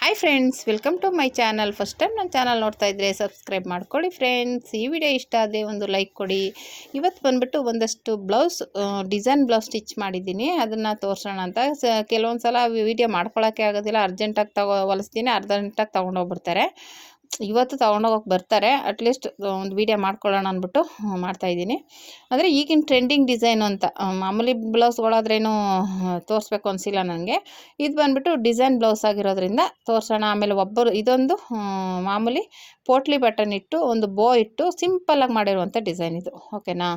Hi friends welcome to my channel first time ನನ್ನ channel ನೋಡ್ತಾ ಇದ್ದರೆ ಸಬ್ಸ್ಕ್ರೈಬ್ ಮಾಡ್ಕೊಳ್ಳಿ ಫ್ರೆಂಡ್ಸ್ ಈ ವಿಡಿಯೋ ಇಷ್ಟ ಆದರೆ ಒಂದು ಲೈಕ್ ಕೊಡಿ. ಇವತ್ತು ಬಂದುಬಿಟ್ಟು ಒಂದಷ್ಟು ಬ್ಲೌಸ್ ಡಿಸೈನ್ ಬ್ಲೌಸ್ ಸ್ಟಿಚ್ ಮಾಡಿದ್ದೀನಿ. ಅದನ್ನು ತೋರಿಸೋಣ ಅಂತ. ಸ ಕೆಲವೊಂದು ಸಲ ವಿಡಿಯೋ ಮಾಡ್ಕೊಳ್ಳೋಕ್ಕೆ ಆಗೋದಿಲ್ಲ ಅರ್ಜೆಂಟಾಗಿ ತಗೋ, ಹೊಲಿಸ್ತೀನಿ. ಅರ್ಜೆಂಟಾಗಿ ತೊಗೊಂಡೋಗ್ಬಿಡ್ತಾರೆ. ಇವತ್ತು ತೊಗೊಂಡೋಗಕ್ಕೆ ಬರ್ತಾರೆ. ಅಟ್ಲೀಸ್ಟ್ ಒಂದು ವೀಡಿಯೋ ಮಾಡ್ಕೊಳ್ಳೋಣ ಅಂದ್ಬಿಟ್ಟು ಮಾಡ್ತಾಯಿದ್ದೀನಿ ಅಂದರೆ ಈಗಿನ ಟ್ರೆಂಡಿಂಗ್ ಡಿಸೈನು ಅಂತ ಮಾಮೂಲಿ ಬ್ಲೌಸ್ಗಳಾದ್ರೇನು ತೋರಿಸ್ಬೇಕು ಅನಿಸಿಲ್ಲ ನನಗೆ ಇದು ಬಂದ್ಬಿಟ್ಟು ಡಿಸೈನ್ ಬ್ಲೌಸ್ ಆಗಿರೋದ್ರಿಂದ ತೋರಿಸೋಣ. ಆಮೇಲೆ ಒಬ್ಬರು, ಇದೊಂದು ಮಾಮೂಲಿ ಪೋಟ್ಲಿ ಬಟನ್ ಇಟ್ಟು, ಒಂದು ಬೋ ಇಟ್ಟು ಸಿಂಪಲ್ಲಾಗಿ ಮಾಡಿರುವಂಥ ಡಿಸೈನ್ ಇದು. ಓಕೆನಾ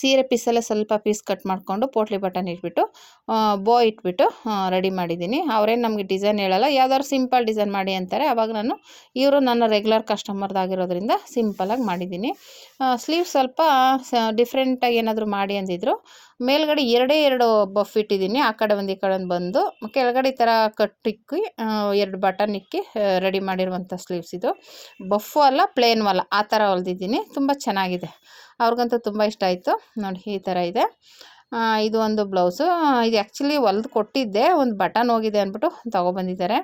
ಸೀರೆ ಪೀಸಲ್ಲೇ ಸ್ವಲ್ಪ ಪೀಸ್ ಕಟ್ ಮಾಡಿಕೊಂಡು ಪೋಟ್ಲಿ ಬಟನ್ ಇಟ್ಬಿಟ್ಟು ಬೋ ಇಟ್ಬಿಟ್ಟು ರೆಡಿ ಮಾಡಿದ್ದೀನಿ. ಅವರೇನು ನಮಗೆ ಡಿಸೈನ್ ಹೇಳಲ್ಲ. ಯಾವ್ದಾದ್ರು ಸಿಂಪಲ್ ಡಿಸೈನ್ ಮಾಡಿ ಅಂತಾರೆ. ಅವಾಗ ನಾನು ಇವರು ನನ್ನ ರೆಗ್ಯುಲರ್ ಕಸ್ಟಮರ್ದಾಗಿರೋದ್ರಿಂದ ಸಿಂಪಲಾಗಿ ಮಾಡಿದ್ದೀನಿ. ಸ್ಲೀವ್ ಸ್ವಲ್ಪ ಡಿಫ್ರೆಂಟಾಗಿ ಏನಾದರೂ ಮಾಡಿ ಅಂದಿದ್ರು. ಮೇಲ್ಗಡೆ ಎರಡೇ ಎರಡು ಬಫ್ ಇಟ್ಟಿದ್ದೀನಿ. ಆ ಕಡೆ ಒಂದು, ಈ ಕಡೆ ಒಂದು ಬಂದು, ಕೆಳಗಡೆ ಈ ಥರ ಕಟ್ಟಿಕ್ಕಿ ಎರಡು ಬಟನ್ ಇಕ್ಕಿ ರೆಡಿ ಮಾಡಿರುವಂಥ ಸ್ಲೀವ್ಸ್ ಇದು. ಬಫ್ ಅಲ್ಲ ಪ್ಲೇನ್ ಅಲ್ಲ. ಆ ಥರ ಹೊಲ್ದಿದ್ದೀನಿ. ತುಂಬ ಚೆನ್ನಾಗಿದೆ. ಅವ್ರಿಗಂತೂ ತುಂಬ ಇಷ್ಟ ಆಯಿತು. ನೋಡಿ ಈ ಥರ ಇದೆ. ಇದು ಒಂದು ಬ್ಲೌಸು. ಇದು ಆ್ಯಕ್ಚುಲಿ ಹೊಲ್ದು ಕೊಟ್ಟಿದ್ದೆ. ಒಂದು ಬಟನ್ ಹೋಗಿದೆ ಅಂದ್ಬಿಟ್ಟು ತೊಗೊಬಂದಿದ್ದಾರೆ.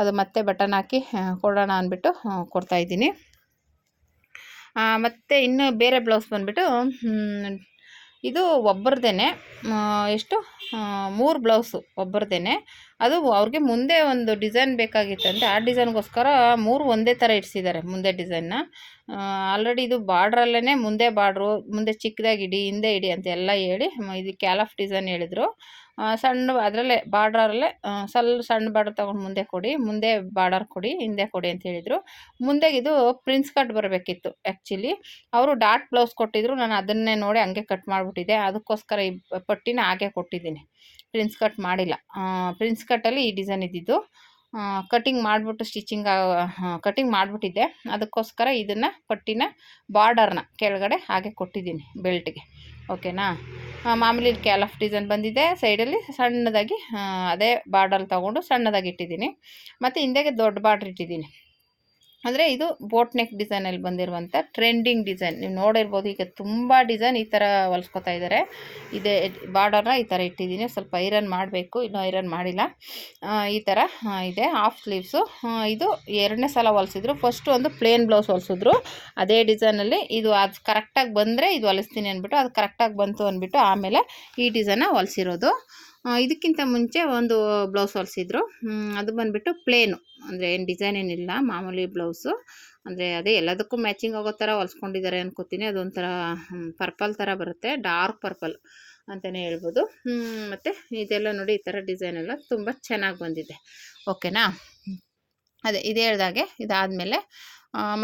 ಅದು ಮತ್ತೆ ಬಟನ್ ಹಾಕಿ ಕೊಡೋಣ ಅಂದ್ಬಿಟ್ಟು ಕೊಡ್ತಾಯಿದ್ದೀನಿ ಮತ್ತು ಇನ್ನು ಬೇರೆ ಬ್ಲೌಸ್ ಬಂದುಬಿಟ್ಟು ಇದು ಒಬ್ಬರದೇ ಎಷ್ಟು? ಮೂರು ಬ್ಲೌಸು ಒಬ್ಬರದೇ ಅದು ಅವ್ರಿಗೆ ಮುಂದೆ ಒಂದು ಡಿಸೈನ್ ಬೇಕಾಗಿತ್ತಂತೆ. ಆ ಡಿಸೈನ್ಗೋಸ್ಕರ ಮೂರು ಒಂದೇ ಥರ ಇಡ್ಸಿದ್ದಾರೆ ಮುಂದೆ ಡಿಸೈನ್ನ. ಆಲ್ರೆಡಿ ಇದು ಬಾರ್ಡ್ರಲ್ಲೇ ಮುಂದೆ ಬಾರ್ಡ್ರು ಮುಂದೆ ಚಿಕ್ಕದಾಗಿ ಇಡಿ, ಹಿಂದೆ ಇಡಿ ಅಂತ ಎಲ್ಲ ಹೇಳಿ ಇದು ಕ್ಯಾಲಫ್ ಡಿಸೈನ್ ಹೇಳಿದರು. ಸಣ್ಣ ಅದರಲ್ಲೇ ಬಾರ್ಡ್ರಲ್ಲೇ ಸಲ್, ಸಣ್ಣ ಬಾರ್ಡರ್ ತೊಗೊಂಡು ಮುಂದೆ ಕೊಡಿ, ಮುಂದೆ ಬಾರ್ಡರ್ ಕೊಡಿ, ಹಿಂದೆ ಕೊಡಿ ಅಂತ ಹೇಳಿದರು. ಮುಂದೆಗೆ ಇದು ಪ್ರಿನ್ಸ್ ಕಟ್ ಬರಬೇಕಿತ್ತು ಆ್ಯಕ್ಚುಲಿ ಅವರು ಡಾಟ್ ಬ್ಲೌಸ್ ಕೊಟ್ಟಿದ್ರು, ನಾನು ಅದನ್ನೇ ನೋಡಿ ಹಂಗೆ ಕಟ್ ಮಾಡಿಬಿಟ್ಟಿದ್ದೆ. ಅದಕ್ಕೋಸ್ಕರ ಈ ಪಟ್ಟಿನ ಹಾಗೆ ಕೊಟ್ಟಿದ್ದೀನಿ. ಪ್ರಿನ್ಸ್ ಕಟ್ ಮಾಡಿಲ್ಲ. ಪ್ರಿನ್ಸ್ ಕಟ್ಟಲ್ಲಿ ಈ ಡಿಸೈನ್ ಇದ್ದಿದ್ದು. ಕಟಿಂಗ್ ಮಾಡಿಬಿಟ್ಟು ಸ್ಟಿಚಿಂಗ್ ಕಟಿಂಗ್ ಮಾಡಿಬಿಟ್ಟಿದ್ದೆ. ಅದಕ್ಕೋಸ್ಕರ ಇದನ್ನು ಪಟ್ಟಿನ ಬಾರ್ಡರ್ನ ಕೆಳಗಡೆ ಹಾಗೆ ಕೊಟ್ಟಿದ್ದೀನಿ ಬೆಲ್ಟ್ಗೆ ಓಕೆನಾ ಮಾಮೂಲಿ ಕ್ಯಾಲಫ್ ಡಿಸೈನ್ ಬಂದಿದೆ. ಸೈಡಲ್ಲಿ ಸಣ್ಣದಾಗಿ ಅದೇ ಬಾರ್ಡರ್ ತೊಗೊಂಡು ಸಣ್ಣದಾಗಿ ಇಟ್ಟಿದ್ದೀನಿ. ಮತ್ತು ಹಿಂದೆಗೆ ದೊಡ್ಡ ಬಾರ್ಡ್ರ್ ಇಟ್ಟಿದ್ದೀನಿ. ಅಂದರೆ ಇದು ಬೋಟ್ ನೆಕ್ ಡಿಸೈನಲ್ಲಿ ಬಂದಿರುವಂಥ ಟ್ರೆಂಡಿಂಗ್ ಡಿಸೈನ್ ನೀವು ನೋಡಿರ್ಬೋದು, ಈಗ ತುಂಬ ಡಿಸೈನ್ ಈ ಥರ ಹೊಲ್ಸ್ಕೊತಾ ಇದ್ದಾರೆ ಇದೇ ಬಾರ್ಡರ್ನ ಈ ಥರ ಇಟ್ಟಿದ್ದೀನಿ ಸ್ವಲ್ಪ ಐರನ್ ಮಾಡಬೇಕು, ಇನ್ನೂ ಐರನ್ ಮಾಡಿಲ್ಲ. ಈ ಥರ ಇದೆ ಹಾಫ್ ಸ್ಲೀವ್ಸು ಇದು ಎರಡನೇ ಸಲ ಹೊಲಿಸಿದ್ರು. ಫಸ್ಟು ಒಂದು ಪ್ಲೇನ್ ಬ್ಲೌಸ್ ಹೊಲಿಸಿದ್ರು. ಅದೇ ಡಿಸೈನಲ್ಲಿ ಇದು ಅದು ಕರೆಕ್ಟಾಗಿ ಬಂದರೆ ಇದು ಹೊಲಿಸ್ತೀನಿ ಅಂದ್ಬಿಟ್ಟು, ಅದು ಕರೆಕ್ಟಾಗಿ ಬಂತು ಅಂದ್ಬಿಟ್ಟು ಆಮೇಲೆ ಈ ಡಿಸೈನ ಹೊಲಿಸಿರೋದು. ಇದಕ್ಕಿಂತ ಮುಂಚೆ ಒಂದು ಬ್ಲೌಸ್ ಹೊಲಿಸಿದ್ರು. ಅದು ಬಂದುಬಿಟ್ಟು ಪ್ಲೇನು ಅಂದರೆ ಏನು ಡಿಸೈನ್ ಏನಿಲ್ಲ ಮಾಮೂಲಿ ಬ್ಲೌಸು ಅಂದರೆ ಅದೇ ಎಲ್ಲದಕ್ಕೂ ಮ್ಯಾಚಿಂಗ್ ಆಗೋ ಥರ ಹೊಲ್ಸ್ಕೊಂಡಿದ್ದಾರೆ ಅನ್ಕೋತೀನಿ. ಅದೊಂಥರ ಪರ್ಪಲ್ ಥರ ಬರುತ್ತೆ ಡಾರ್ಕ್ ಪರ್ಪಲ್ ಅಂತಲೇ ಹೇಳ್ಬೋದು. ಮತ್ತು ಇದೆಲ್ಲ ನೋಡಿ ಈ ಥರ ಡಿಸೈನ್ ಎಲ್ಲ ತುಂಬ ಚೆನ್ನಾಗಿ ಬಂದಿದೆ. ಓಕೆನಾ ಅದೇ ಇದು ಹೇಳ್ದಾಗೆ ಇದಾದಮೇಲೆ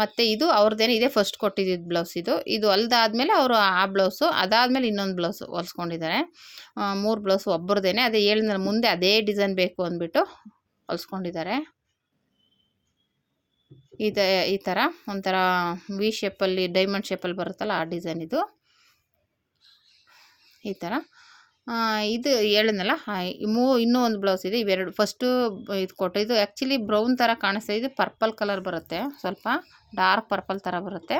ಮತ್ತು ಇದು ಅವ್ರದ್ದೇನು ಇದೇ ಫಸ್ಟ್ ಕೊಟ್ಟಿದ್ದಿದ್ದು ಬ್ಲೌಸ್ ಇದು. ಇದು ಅಲ್ದಾದಮೇಲೆ ಅವರು ಆ ಬ್ಲೌಸು ಅದಾದಮೇಲೆ ಇನ್ನೊಂದು ಬ್ಲೌಸು ಹೊಲ್ಸ್ಕೊಂಡಿದ್ದಾರೆ ಮೂರು ಬ್ಲೌಸ್ ಒಬ್ಬರದೇನೆ ಅದೇ ಹೇಳಿದ್ನಲ್ಲ ಮುಂದೆ ಅದೇ ಡಿಸೈನ್ ಬೇಕು ಅಂದ್ಬಿಟ್ಟು ಹೊಲ್ಸ್ಕೊಂಡಿದ್ದಾರೆ ಇದೆ, ಈ ಥರ ಒಂಥರ ವಿ ಶೇಪಲ್ಲಿ ಡೈಮಂಡ್ ಶೇಪಲ್ಲಿ ಬರುತ್ತಲ್ಲ, ಆ ಡಿಸೈನ್ ಇದು. ಈ ಥರ ಇದು ಹೇಳಿದ್ನಲ್ಲ ಮೂ, ಇನ್ನೂ ಒಂದು ಬ್ಲೌಸ್ ಇದೆ, ಇವೆರಡು. ಫಸ್ಟು ಇದು ಕೊಟ್ಟು, ಇದು ಆ್ಯಕ್ಚುಲಿ ಬ್ರೌನ್ ಥರ ಕಾಣಿಸ್ತಾ ಇದೆ ಪರ್ಪಲ್ ಕಲರ್ ಬರುತ್ತೆ, ಸ್ವಲ್ಪ ಡಾರ್ಕ್ ಪರ್ಪಲ್ ಥರ ಬರುತ್ತೆ.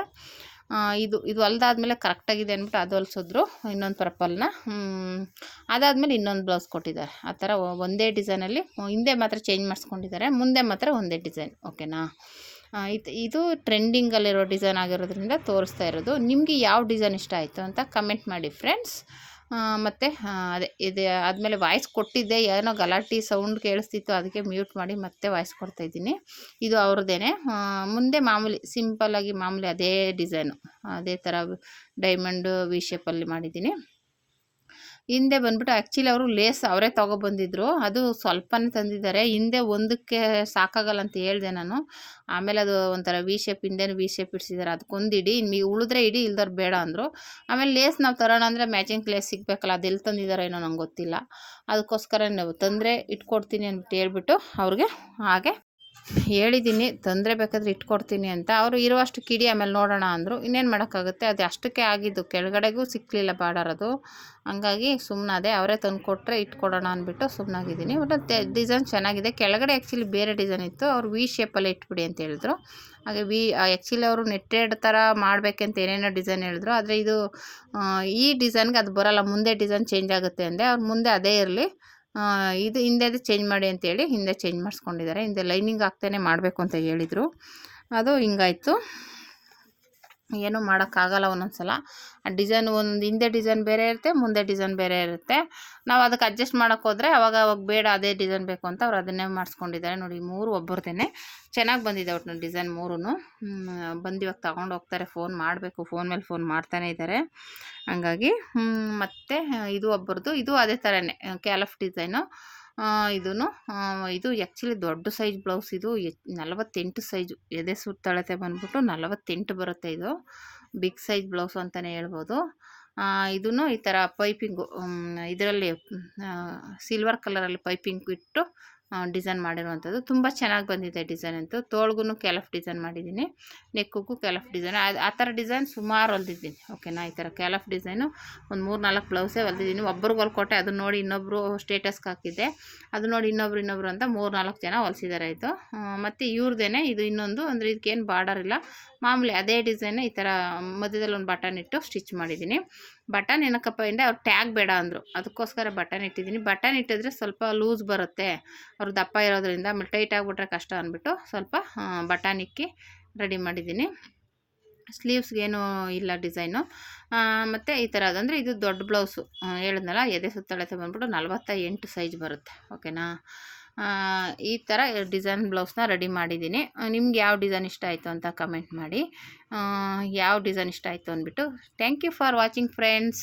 ಇದು ಇದು ಅಲ್ದಾದ್ಮೇಲೆ ಕರೆಕ್ಟಾಗಿದೆ ಅಂದ್ಬಿಟ್ಟು ಅದು ಹೊಲ್ಸಿದ್ರು, ಇನ್ನೊಂದು ಪರ್ಪಲ್ನ ಅದಾದಮೇಲೆ ಇನ್ನೊಂದು ಬ್ಲೌಸ್ ಕೊಟ್ಟಿದ್ದಾರೆ. ಆ ಥರ ಒಂದೇ ಡಿಸೈನಲ್ಲಿ ಹಿಂದೆ ಮಾತ್ರ ಚೇಂಜ್ ಮಾಡಿಸ್ಕೊಂಡಿದ್ದಾರೆ, ಮುಂದೆ ಮಾತ್ರ ಒಂದೇ ಡಿಸೈನ್ ಓಕೆನಾ ಇದು ಇದು ಟ್ರೆಂಡಿಂಗಲ್ಲಿರೋ ಡಿಸೈನ್ ಆಗಿರೋದ್ರಿಂದ ತೋರಿಸ್ತಾ ಇರೋದು. ನಿಮಗೆ ಯಾವ ಡಿಸೈನ್ ಇಷ್ಟ ಆಯಿತು ಅಂತ ಕಮೆಂಟ್ ಮಾಡಿ ಫ್ರೆಂಡ್ಸ್. ಮತ್ತು ಅದೇ, ಇದು, ಆದಮೇಲೆ ವಾಯ್ಸ್ ಕೊಟ್ಟಿದ್ದೆ, ಏನೋ ಗಲಾಟೆ, ಸೌಂಡ್ ಕೇಳಿಸ್ತಿತ್ತು, ಅದಕ್ಕೆ ಮ್ಯೂಟ್ ಮಾಡಿ ಮತ್ತೆ ವಾಯ್ಸ್ ಕೊಡ್ತಾಯಿದ್ದೀನಿ ಇದು ಅವ್ರದ್ದೇನೆ ಮುಂದೆ ಮಾಮೂಲಿ, ಸಿಂಪಲ್ಲಾಗಿ ಮಾಮೂಲಿ ಅದೇ ಡಿಸೈನು. ಅದೇ ಥರ ಡೈಮಂಡು ವಿ ಶೇಪಲ್ಲಿ ಮಾಡಿದ್ದೀನಿ. ಹಿಂದೆ ಬಂದ್ಬಿಟ್ಟು ಆ್ಯಕ್ಚುಲಿ ಅವರು ಲೇಸ್ ಅವರೇ ತೊಗೊಬಂದಿದ್ರು. ಅದು ಸ್ವಲ್ಪನೇ ತಂದಿದ್ದಾರೆ. ಹಿಂದೆ ಒಂದಕ್ಕೆ ಸಾಕಾಗಲ್ಲ ಅಂತ ಹೇಳಿದೆ ನಾನು. ಆಮೇಲೆ ಅದು ಒಂಥರ ವಿ ಶೇಪ್ ಹಿಂದೆನೂ ವಿ ಶೇಪ್ ಇಡ್ಸಿದ್ದಾರೆ ಅದಕ್ಕೊಂದು ಇಡಿ ನೀವು ಉಳಿದ್ರೆ ಇಡಿ ಇಲ್ದವ್ರು ಬೇಡ ಅಂದರು. ಆಮೇಲೆ ಲೇಸ್ ನಾವು ತರೋಣ ಅಂದರೆ ಮ್ಯಾಚಿಂಗ್ ಲೇಸ್ ಸಿಗಬೇಕಲ್ಲ ಅದೆಲ್ಲಿ ತಂದಿದ್ದಾರೋ ಏನೋ ನಂಗೆ ಗೊತ್ತಿಲ್ಲ. ಅದಕ್ಕೋಸ್ಕರ ನೀವು ತಂದರೆ ಇಟ್ಕೊಡ್ತೀನಿ ಅಂದ್ಬಿಟ್ಟು ಹೇಳ್ಬಿಟ್ಟು ಅವ್ರಿಗೆ ಹಾಗೆ ಹೇಳಿದ್ದೀನಿ, ತೊಂದರೆ ಬೇಕಾದ್ರೆ ಇಟ್ಕೊಡ್ತೀನಿ ಅಂತ. ಅವರು ಇರುವಷ್ಟು ಕಿಡಿ ಆಮೇಲೆ ನೋಡೋಣ ಅಂದರು. ಇನ್ನೇನು ಮಾಡೋಕ್ಕಾಗುತ್ತೆ? ಅದು ಅಷ್ಟಕ್ಕೆ ಆಗಿದ್ದು. ಕೆಳಗಡೆಗೂ ಸಿಕ್ಕಲಿಲ್ಲ ಬಾಡರದು ಅದು. ಹಂಗಾಗಿ ಸುಮ್ಮನಾದೆ ಅವರೇ ತಂದು ಕೊಟ್ಟರೆ ಇಟ್ಕೊಡೋಣ ಅಂದ್ಬಿಟ್ಟು ಸುಮ್ಮನಾಗಿದ್ದೀನಿ ಬಟ್ ಡಿಸೈನ್ ಚೆನ್ನಾಗಿದೆ. ಕೆಳಗಡೆ ಆ್ಯಕ್ಚುಲಿ ಬೇರೆ ಡಿಸೈನ್ ಇತ್ತು. ಅವ್ರು ವಿ ಶೇಪಲ್ಲೇ ಇಟ್ಬಿಡಿ ಅಂತ ಹೇಳಿದ್ರು. ಹಾಗೆ ವಿ ಆ್ಯಕ್ಚುಲಿ ಅವರು ನೆಟ್ಟೆಡ್ ಥರ ಮಾಡಬೇಕಂತ ಏನೇನೋ ಡಿಸೈನ್ ಹೇಳಿದ್ರು. ಆದರೆ ಇದು ಈ ಡಿಸೈನ್ಗೆ ಅದು ಬರೋಲ್ಲ. ಮುಂದೆ ಡಿಸೈನ್ ಚೇಂಜ್ ಆಗುತ್ತೆ ಅಂದೆ. ಅವ್ರು ಮುಂದೆ ಅದೇ ಇರಲಿ. ಇದು ಹಿಂದೆ ಚೇಂಜ್ ಮಾಡಿ ಅಂತೇಳಿ ಹಿಂದೆ ಚೇಂಜ್ ಮಾಡಿಸ್ಕೊಂಡಿದ್ದಾರೆ. ಹಿಂದೆ ಲೈನಿಂಗ್ ಹಾಕ್ತಾನೆ ಮಾಡಬೇಕು ಅಂತ ಹೇಳಿದರು. ಅದು ಹಿಂಗಾಯ್ತು. ಏನೂ ಮಾಡೋಕ್ಕಾಗಲ್ಲ ಒಂದೊಂದು ಸಲ ಡಿಸೈನ್ ಒಂದು, ಹಿಂದೆ ಡಿಸೈನ್ ಬೇರೆ ಇರುತ್ತೆ, ಮುಂದೆ ಡಿಸೈನ್ ಬೇರೆ ಇರುತ್ತೆ. ನಾವು ಅದಕ್ಕೆ ಅಡ್ಜಸ್ಟ್ ಮಾಡೋಕೆ ಹೋದರೆ ಅವಾಗ ಅವಾಗ ಬೇಡ, ಅದೇ ಡಿಸೈನ್ ಬೇಕು ಅಂತ ಅವ್ರು ಅದನ್ನೇ ಮಾಡಿಸ್ಕೊಂಡಿದ್ದಾರೆ. ನೋಡಿ ಮೂರು ಒಬ್ಬರದೇನೆ. ಚೆನ್ನಾಗಿ ಬಂದಿದೆ ಒಟ್ಟು ಡಿಸೈನ್ ಮೂರೂ ಬಂದಿವಾಗ ತಗೊಂಡು ಹೋಗ್ತಾರೆ, ಫೋನ್ ಮಾಡಬೇಕು. ಫೋನ್ ಮೇಲೆ ಫೋನ್ ಮಾಡ್ತಾನೆ ಇದ್ದಾರೆ. ಹಂಗಾಗಿ ಮತ್ತು ಇದು ಒಬ್ಬರದು. ಇದು ಅದೇ ಥರನೇ ಕ್ಯಾಲಫ್ ಡಿಸೈನು. ಇದೂ ಇದು ಆ್ಯಕ್ಚುಲಿ ದೊಡ್ಡ ಸೈಜ್ ಬ್ಲೌಸ್ ಇದು ನಲವತ್ತೆಂಟು ಸೈಜು ಎದೆ ಸುತ್ತಳತೆ ಬಂದ್ಬಿಟ್ಟು ನಲವತ್ತೆಂಟು ಬರುತ್ತೆ ಇದು. ಬಿಗ್ ಸೈಜ್ ಬ್ಲೌಸ್ ಅಂತಲೇ ಹೇಳ್ಬೋದು. ಇದೂ ಈ ಥರ ಪೈಪಿಂಗು ಇದರಲ್ಲಿ ಸಿಲ್ವರ್ ಕಲರಲ್ಲಿ ಪೈಪಿಂಗ್ ಇಟ್ಟು ಡಿಸೈನ್ ಮಾಡಿರುವಂಥದ್ದು. ತುಂಬ ಚೆನ್ನಾಗಿ ಬಂದಿದೆ ಡಿಸೈನ್ ಅಂತೂ. ತೋಳ್ಗೂ ಕೆಲಫ್ ಡಿಸೈನ್ ಮಾಡಿದ್ದೀನಿ. ನೆಕ್ಕಿಗೂ ಕೆಲಫ್ ಡಿಸೈನ್. ಆ ಥರ ಡಿಸೈನ್ ಸುಮಾರು ಹೊಲ್ದಿದ್ದೀನಿ. ಓಕೆನಾ ಈ ಥರ ಕೆಲಫ್ ಡಿಸೈನು ಒಂದು ಮೂರು ನಾಲ್ಕು ಬ್ಲೌಸೇ ಹೊಲ್ದಿದ್ದೀನಿ. ಒಬ್ರಿಗೆ ಹೊಲ್ಕೊಟ್ಟೆ ಅದನ್ನ ನೋಡಿ ಇನ್ನೊಬ್ಬರು ಸ್ಟೇಟಸ್ಗೆ ಹಾಕಿದ್ದೆ. ಅದು ನೋಡಿ ಇನ್ನೊಬ್ರು ಇನ್ನೊಬ್ರು ಅಂತ ಮೂರು ನಾಲ್ಕು ಜನ ಹೊಲ್ಸಿದ್ದಾರೆ ಆಯಿತು. ಮತ್ತು ಇವ್ರದ್ದೇನೆ ಇದು ಇನ್ನೊಂದು, ಅಂದರೆ ಇದಕ್ಕೇನು ಬಾರ್ಡರ್ ಇಲ್ಲ. ಮಾಮೂಲಿ ಅದೇ ಡಿಸೈನ್ ಈ ಥರ ಮಧ್ಯದಲ್ಲಿ ಒಂದು ಬಟನ್ ಇಟ್ಟು ಸ್ಟಿಚ್ ಮಾಡಿದ್ದೀನಿ. ಬಟನ್ ಏನಕ್ಕಪ್ಪ ಅಂದರೆ ಅವ್ರು ಟ್ಯಾಗ್ ಬೇಡ ಅಂದರು. ಅದಕ್ಕೋಸ್ಕರ ಬಟನ್ ಇಟ್ಟಿದ್ದೀನಿ. ಬಟನ್ ಇಟ್ಟಿದ್ರೆ ಸ್ವಲ್ಪ ಲೂಸ್ ಬರುತ್ತೆ. ಅವ್ರು ದಪ್ಪ ಇರೋದ್ರಿಂದ ಆಮೇಲೆ ಟೈಟ್ ಆಗಿಬಿಟ್ರೆ ಕಷ್ಟ ಅಂದ್ಬಿಟ್ಟು ಸ್ವಲ್ಪ ಬಟಾಣಿಕ್ಕಿ ರೆಡಿ ಮಾಡಿದ್ದೀನಿ. ಸ್ಲೀವ್ಸ್ಗೇನು ಇಲ್ಲ ಡಿಸೈನು ಮತ್ತು ಈ ಥರ ಅದಂದರೆ ಇದು ದೊಡ್ಡ ಬ್ಲೌಸು ಹೇಳಿದ್ನಲ್ಲ ಎದೆ ಸುತ್ತಳತೆ ಬಂದ್ಬಿಟ್ಟು ನಲ್ವತ್ತ ಎಂಟು ಸೈಜ್ ಬರುತ್ತೆ ಓಕೆನಾ ಈ ಥರ ಡಿಸೈನ್ ಬ್ಲೌಸ್ನ ರೆಡಿ ಮಾಡಿದ್ದೀನಿ. ನಿಮ್ಗೆ ಯಾವ ಡಿಸೈನ್ ಇಷ್ಟ ಆಯಿತು ಅಂತ ಕಮೆಂಟ್ ಮಾಡಿ. ಯಾವ ಡಿಸೈನ್ ಇಷ್ಟ ಆಯಿತು ಅಂದ್ಬಿಟ್ಟು thank you for watching friends